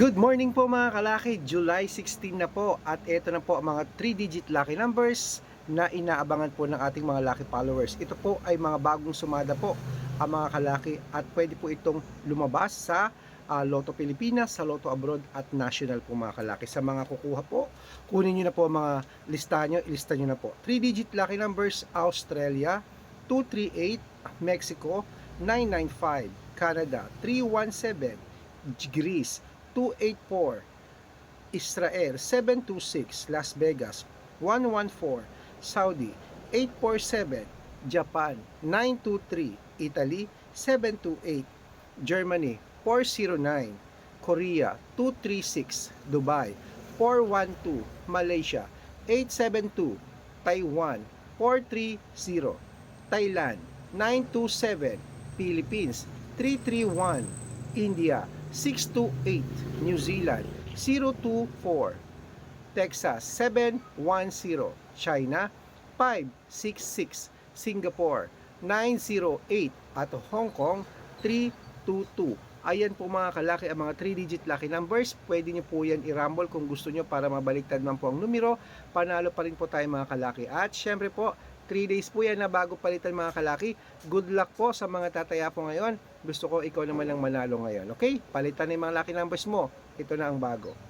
Good morning po mga kalaki, July 16 na po at ito na po ang mga 3-digit lucky numbers na inaabangan po ng ating mga lucky followers. Ito po ay mga bagong sumada po ang mga kalaki at pwede po itong lumabas sa ah, Lotto Pilipinas, sa Lotto Abroad at National po mga kalaki. Sa mga kukuha po, kunin nyo na po ang mga listahan nyo, ilista nyo na po. 3-digit lucky numbers, Australia, 238, Mexico, 995, Canada, 317, Greece, 284 Israel 726 Las Vegas 114 Saudi 847 Japan 923 Italy 728 Germany 409 Korea 236 Dubai 412 Malaysia 872 Taiwan 430 Thailand 927 Philippines 331 India 628 New Zealand 024 Texas 710 China 566 Singapore 908 at Hong Kong 322 Ayan po mga kalaki ang mga 3-digit lucky numbers. Pwede nyo po yan i-rumble kung gusto nyo para mabaliktad man po ang numero. Panalo pa rin po tayo mga kalaki. At syempre po, 3 days po yan na bago palitan mga kalaki. Good luck po sa mga tataya po ngayon. Gusto ko ikaw naman ang manalo ngayon. Okay? Palitan na yung mga lucky numbers mo. Ito na ang bago.